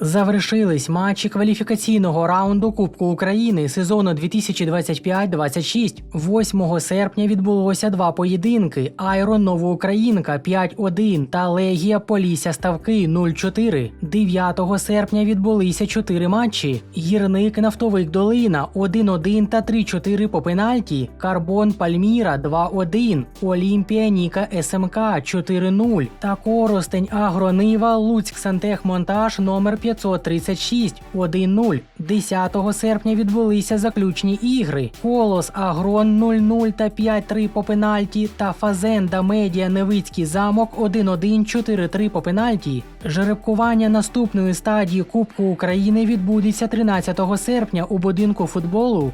Завершились матчі кваліфікаційного раунду Кубку України сезону 2025-26. 8 серпня відбулося два поєдинки: Айрон Новоукраїнка 5-1 та Легія Полісся Ставки 0-4. 9 серпня відбулися чотири матчі: Гірник Нафтовик Долина 1-1 та 3-4 по пенальті. Карбон Пальміра 2-1. Олімпія Ніка СМК 4-0. Та Коростень Агронива Луцьк Сантехмонтаж номер 536 1-0. 10 серпня відбулися заключні ігри. Колос Агрон 0-0 та 5-3 по пенальті та Фазенда Медіа Невицький замок 1-1 4-3 по пенальті. Жеребкування наступної стадії Кубку України відбудеться 13 серпня у будинку футболу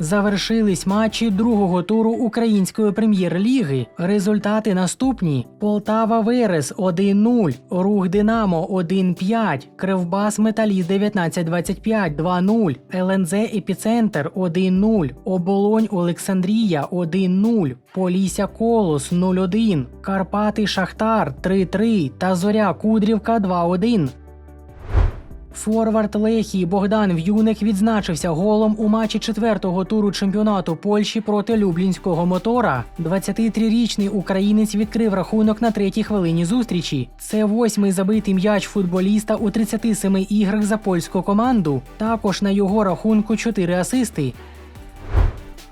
Завершились матчі другого туру української прем'єр-ліги. Результати наступні: Полтава Верес 1-0, Рух Динамо 1-5, Кривбас Металіст 1925 2-0, ЛНЗ Епіцентр 1-0, Оболонь Олександрія 1-0, Полісся Колос 0-1, Карпати Шахтар 3-3 та Зоря Кудрівка 2-1. Форвард Лехії Богдан В'юник відзначився голом у матчі четвертого туру чемпіонату Польщі проти Люблінського мотора. 23-річний українець відкрив рахунок на третій хвилині зустрічі. Це восьмий забитий м'яч футболіста у 37 іграх за польську команду. Також на його рахунку чотири асисти.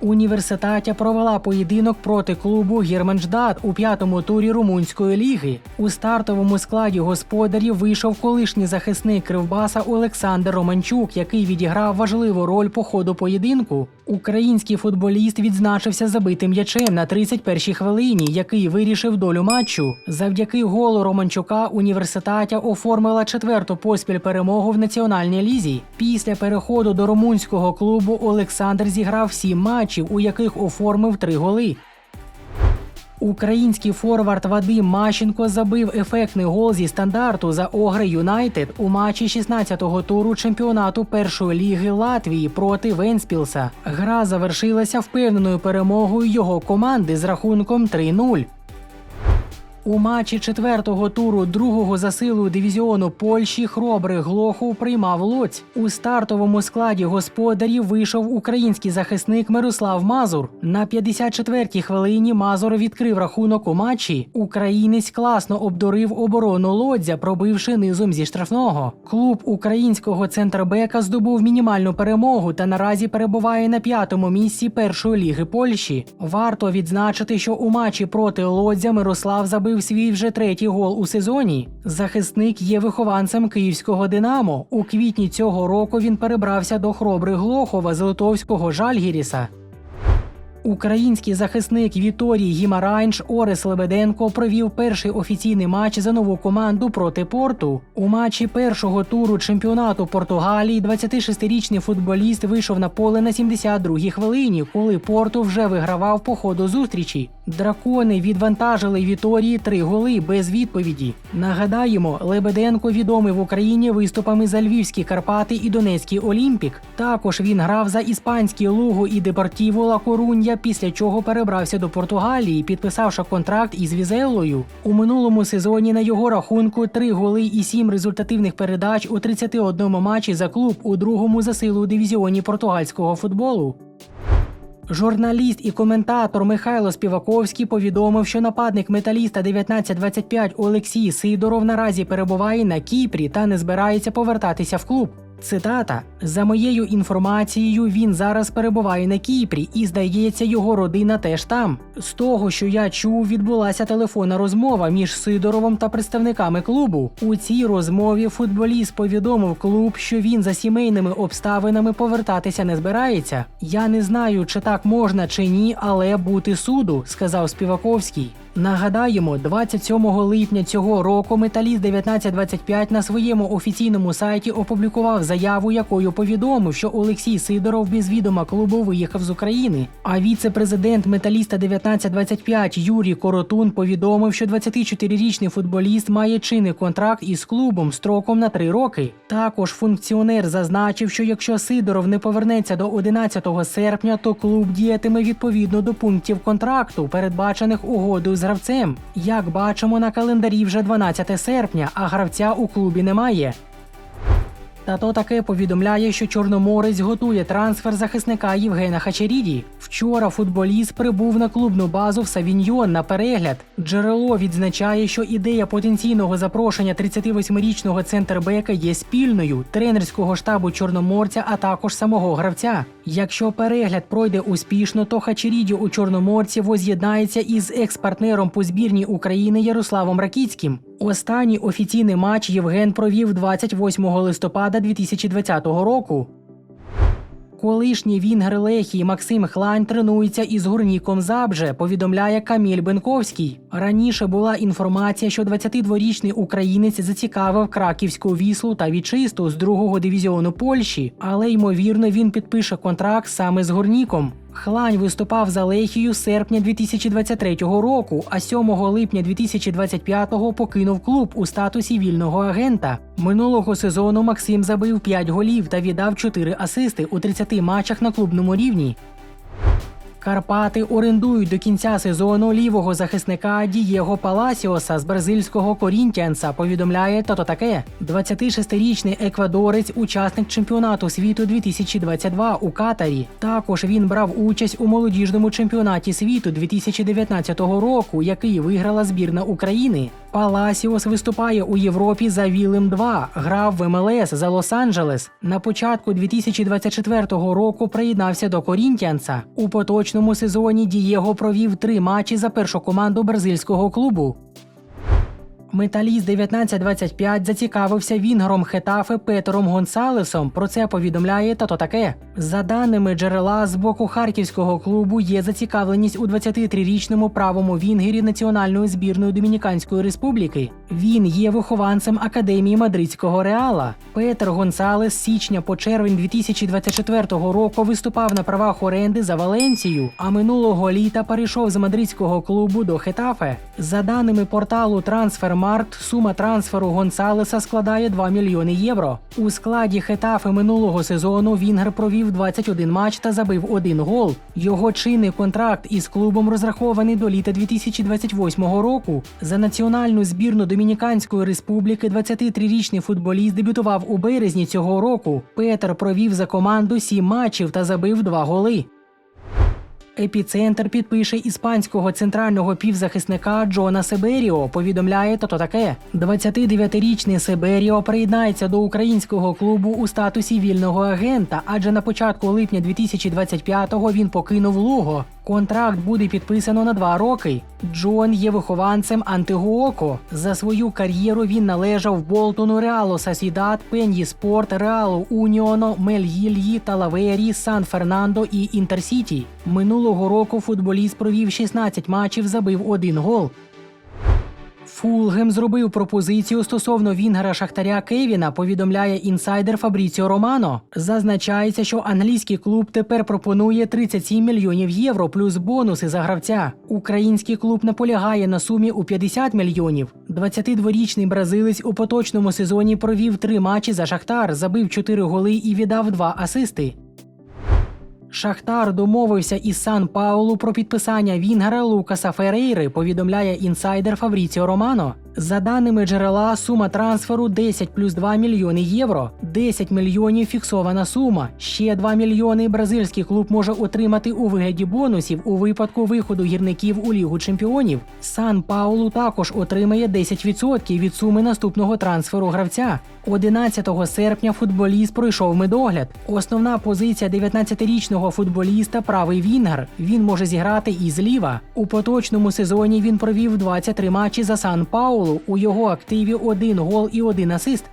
Університатя провела поєдинок проти клубу Гірменждат у п'ятому турі румунської ліги. У стартовому складі господарів вийшов колишній захисник Кривбаса Олександр Романчук, який відіграв важливу роль по ходу поєдинку. Український футболіст відзначився забитим м'ячем на 31-й хвилині, який вирішив долю матчу. Завдяки голу Романчука університатя оформила четверту поспіль перемогу в національній лізі. Після переходу до румунського клубу Олександр зіграв сім матчів, у яких оформив три голи. Український форвард Вадим Мащенко забив ефектний гол зі стандарту за Огри Юнайтед у матчі 16-го туру чемпіонату першої ліги Латвії проти Венспілса. Гра завершилася впевненою перемогою його команди з рахунком 3-0. У матчі четвертого туру другого за силою дивізіону Польщі Хробрий Глохов приймав Лоць. У стартовому складі господарів вийшов український захисник Мирослав Мазур. На 54-й хвилині Мазур відкрив рахунок у матчі. Українець класно обдурив оборону Лодзя, пробивши низом зі штрафного. Клуб українського центрбека здобув мінімальну перемогу та наразі перебуває на п'ятому місці першої ліги Польщі. Варто відзначити, що у матчі проти Лодзя Мирослав забив свій вже третій гол у сезоні. Захисник є вихованцем київського Динамо. У квітні цього року він перебрався до Хробри Глохова з литовського Жальгіріса. Український захисник Віторій Гімарайнш Орес Лебеденко провів перший офіційний матч за нову команду проти порту. У матчі першого туру чемпіонату Португалії 26-річний футболіст вийшов на поле на 72-й хвилині, коли порту вже вигравав по ходу зустрічі. Дракони відвантажили Віторії три голи без відповіді. Нагадаємо, Лебеденко відомий в Україні виступами за Львівські Карпати і Донецький Олімпік. Також він грав за іспанські Лугу і Депортіво Ла Корунья, після чого перебрався до Португалії, підписавши контракт із Візелою. У минулому сезоні на його рахунку три голи і сім результативних передач у 31 матчі за клуб у другому за силу дивізіоні португальського футболу. Журналіст і коментатор Михайло Співаковський повідомив, що нападник металіста 1925 Олексій Сидоров наразі перебуває на Кіпрі та не збирається повертатися в клуб. Цитата: за моєю інформацією, він зараз перебуває на Кіпрі, і здається, його родина теж там. З того, що я чув, відбулася телефонна розмова між Сидоровим та представниками клубу. У цій розмові футболіст повідомив клуб, що він за сімейними обставинами повертатися не збирається. Я не знаю, чи так можна чи ні, але бути суду, сказав Співаковський. Нагадаємо, 27 липня цього року металіст 1925 на своєму офіційному сайті опублікував заяву, якою повідомив, що Олексій Сидоров без відома клубу виїхав з України. А віце-президент металіста 1925 Юрій Коротун повідомив, що 24-річний футболіст має чинний контракт із клубом строком на три роки. Також функціонер зазначив, що якщо Сидоров не повернеться до 11 серпня, то клуб діятиме відповідно до пунктів контракту, передбачених угодою з гравцем. Як бачимо, на календарі вже 12 серпня, а гравця у клубі немає. Та то таке повідомляє, що Чорноморець готує трансфер захисника Євгена Хачеріді. Вчора футболіст прибув на клубну базу в Савіньйон на перегляд. Джерело відзначає, що ідея потенційного запрошення 38-річного центрбека є спільною тренерського штабу Чорноморця, а також самого гравця. Якщо перегляд пройде успішно, то Хачеріді у Чорноморці воз'єднається із екс-партнером по збірній України Ярославом Ракіцьким. Останній офіційний матч Євген провів 28 листопада 2020 року. Колишній вінгер Лехії Максим Хлань тренується із гурніком Забже, повідомляє Каміль Бенковський. Раніше була інформація, що 22-річний українець зацікавив краківську віслу та вічисту з другого дивізіону Польщі, але ймовірно він підпише контракт саме з гурніком. Хлань виступав за Лехію серпня 2023 року, а 7 липня 2025-го покинув клуб у статусі вільного агента. Минулого сезону Максим забив 5 голів та віддав 4 асисти у 30 матчах на клубному рівні. Карпати орендують до кінця сезону лівого захисника Дієго Паласіоса з бразильського Корінтіанса. Повідомляє тото таке. 26-річний еквадорець, учасник чемпіонату світу 2022 у Катарі. Також він брав участь у молодіжному чемпіонаті світу 2019 року, який виграла збірна України. Паласіос виступає у Європі за Вілем 2, грав в МЛС за Лос-Анджелес. На початку 2024 року приєднався до Корінтіанса. У поточному сезоні Дієго провів три матчі за першу команду бразильського клубу. Металіст 1925 зацікавився вінгером Хетафе Петером Гонсалесом. Про це повідомляє тато таке. За даними джерела з боку харківського клубу, є зацікавленість у 23-річному правому вінгері національної збірної Домініканської республіки. Він є вихованцем академії мадридського реала. Петер Гонсалес з січня по червень 2024 року виступав на правах оренди за Валенцію, а минулого літа перейшов з мадридського клубу до Хетафе. За даними порталу Трансфермаркт, сума трансферу Гонсалеса складає 2 мільйони євро. У складі Хетафе минулого сезону Вінгер провів 21 матч та забив один гол. Його чинний контракт із клубом розрахований до літа 2028 року. За національну збірну Домініканської республіки 23-річний футболіст дебютував у березні цього року. Петер провів за команду 7 матчів та забив 2 голи. Епіцентр підпише іспанського центрального півзахисника Джона Себеріо. Повідомляє тото таке. 29-річний Себеріо приєднається до українського клубу у статусі вільного агента, адже на початку липня 2025-го він покинув Луго. Контракт буде підписано на два роки. Джон є вихованцем Антигуоко. За свою кар'єру він належав Болтону Реалу Сасідат, Пен'ї Спорт, Реалу Уніоно, Мельїльї, Талавері, Сан Фернандо і Інтерсіті. Минулого року футболіст провів 16 матчів, забив один гол. Фулгем зробив пропозицію стосовно Вінгера Шахтаря Кевіна, повідомляє інсайдер Фабріціо Романо. Зазначається, що англійський клуб тепер пропонує 37 мільйонів євро плюс бонуси за гравця. Український клуб наполягає на сумі у 50 мільйонів. 22-річний бразилець у поточному сезоні провів три матчі за Шахтар, забив 4 голи і віддав два асисти. Шахтар домовився із Сан Паулу про підписання Вінгера Лукаса Ферейри, повідомляє інсайдер Фабріціо Романо. За даними джерела, сума трансферу 10 плюс 2 мільйони євро, 10 мільйонів фіксована сума. Ще 2 мільйони бразильський клуб може отримати у вигляді бонусів у випадку виходу гірників у Лігу чемпіонів. Сан Паулу також отримає 10% від суми наступного трансферу гравця. 11 серпня футболіст пройшов медогляд. Основна позиція 19-річного футболіста правий вінгер. Він може зіграти і зліва. У поточному сезоні він провів 23 матчі за Сан Паулу. У його активі один гол і один асист.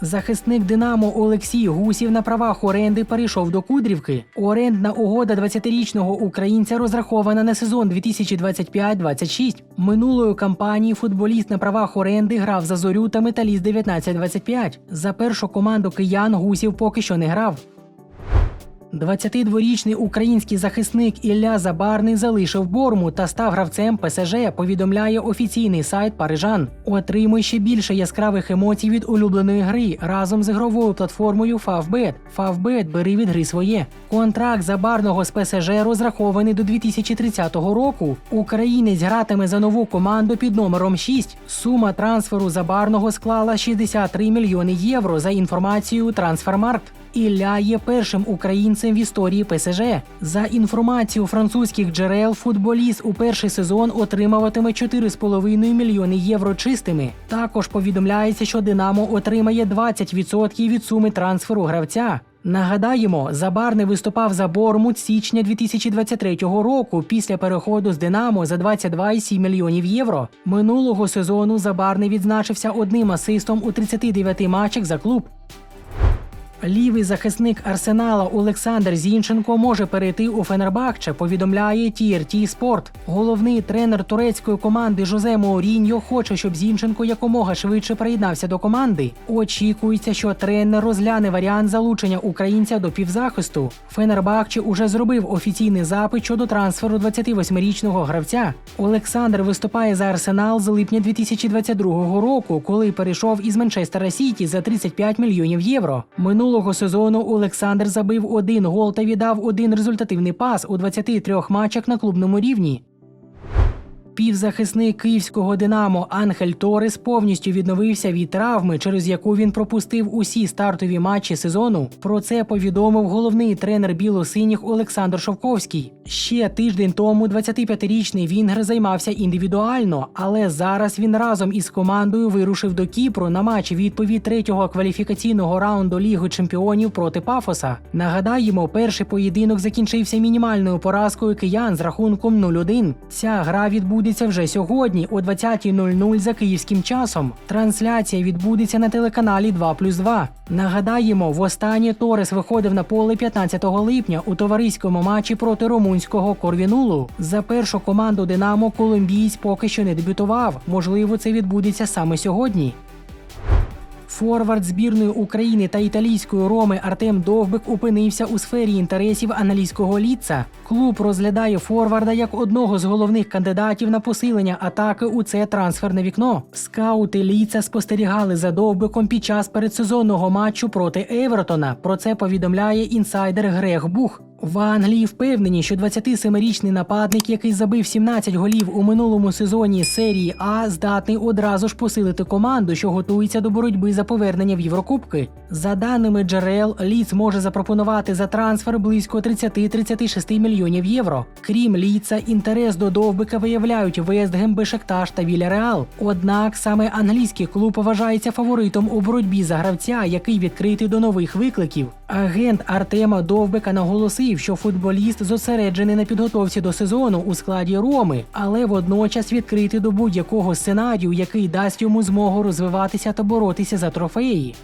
Захисник Динамо Олексій Гусів на правах оренди перейшов до Кудрівки. Орендна угода 20-річного українця розрахована на сезон 2025-26. Минулої кампанії футболіст на правах оренди грав за зорю та металіст 19-25. За першу команду киян Гусів поки що не грав. 22-річний український захисник Ілля Забарний залишив Борму та став гравцем ПСЖ, повідомляє офіційний сайт Парижан. Отримуй ще більше яскравих емоцій від улюбленої гри разом з ігровою платформою Favbet. Favbet бери від гри своє. Контракт Забарного з ПСЖ розрахований до 2030 року. Українець гратиме за нову команду під номером 6. Сума трансферу Забарного склала 63 мільйони євро за інформацією Трансфермаркт. Ілля є першим українцем в історії ПСЖ. За інформацією французьких джерел, футболіст у перший сезон отримуватиме 4,5 мільйони євро чистими. Також повідомляється, що Динамо отримає 20% від суми трансферу гравця. Нагадаємо, Забарний виступав за Бормут січня 2023 року після переходу з Динамо за 22,7 мільйонів євро. Минулого сезону Забарний відзначився одним асистом у 39 матчах за клуб. Лівий захисник Арсенала Олександр Зінченко може перейти у Фенербахче, повідомляє TRT Спорт. Головний тренер турецької команди Жозе Моуріньо хоче, щоб Зінченко якомога швидше приєднався до команди. Очікується, що тренер розгляне варіант залучення українця до півзахисту. Фенербахче уже зробив офіційний запит щодо трансферу 28-річного гравця. Олександр виступає за Арсенал з липня 2022 року, коли перейшов із Манчестера Сіті за 35 мільйонів євро. Минулого сезону Олександр забив один гол та віддав один результативний пас у 23 матчах на клубному рівні. Півзахисник київського Динамо Анхель Торес повністю відновився від травми, через яку він пропустив усі стартові матчі сезону. Про це повідомив головний тренер білосиніх Олександр Шовковський. Ще тиждень тому 25-річний Вінгер займався індивідуально, але зараз він разом із командою вирушив до Кіпру на матч відповідь третього кваліфікаційного раунду Ліги Чемпіонів проти Пафоса. Нагадаємо, перший поєдинок закінчився мінімальною поразкою киян з рахунком 0-1. Ця гра відбудеться вже сьогодні о 20.00 за київським часом. Трансляція відбудеться на телеканалі 2+,2. Нагадаємо, востаннє Торес виходив на поле 15 липня у товариському матчі проти румунського Корвінулу. За першу команду Динамо колумбієць поки що не дебютував. Можливо, це відбудеться саме сьогодні. Форвард збірної України та італійської Роми Артем Довбик опинився у сфері інтересів англійського ліца. Клуб розглядає форварда як одного з головних кандидатів на посилення атаки у це трансферне вікно. Скаути ліца спостерігали за Довбиком під час передсезонного матчу проти Евертона. Про це повідомляє інсайдер Грег Бух. В Англії впевнені, що 27-річний нападник, який забив 17 голів у минулому сезоні серії А, здатний одразу ж посилити команду, що готується до боротьби за повернення в Єврокубки. За даними джерел, Ліц може запропонувати за трансфер близько 30-36 мільйонів євро. Крім Ліца, інтерес до Довбика виявляють Вестгем, Бешекташ та Віляреал. Однак саме англійський клуб вважається фаворитом у боротьбі за гравця, який відкритий до нових викликів. Агент Артема Довбика наголосив, що футболіст зосереджений на підготовці до сезону у складі Роми, але водночас відкритий до будь-якого сценарію, який дасть йому змогу розвиватися та боротися за трофеї.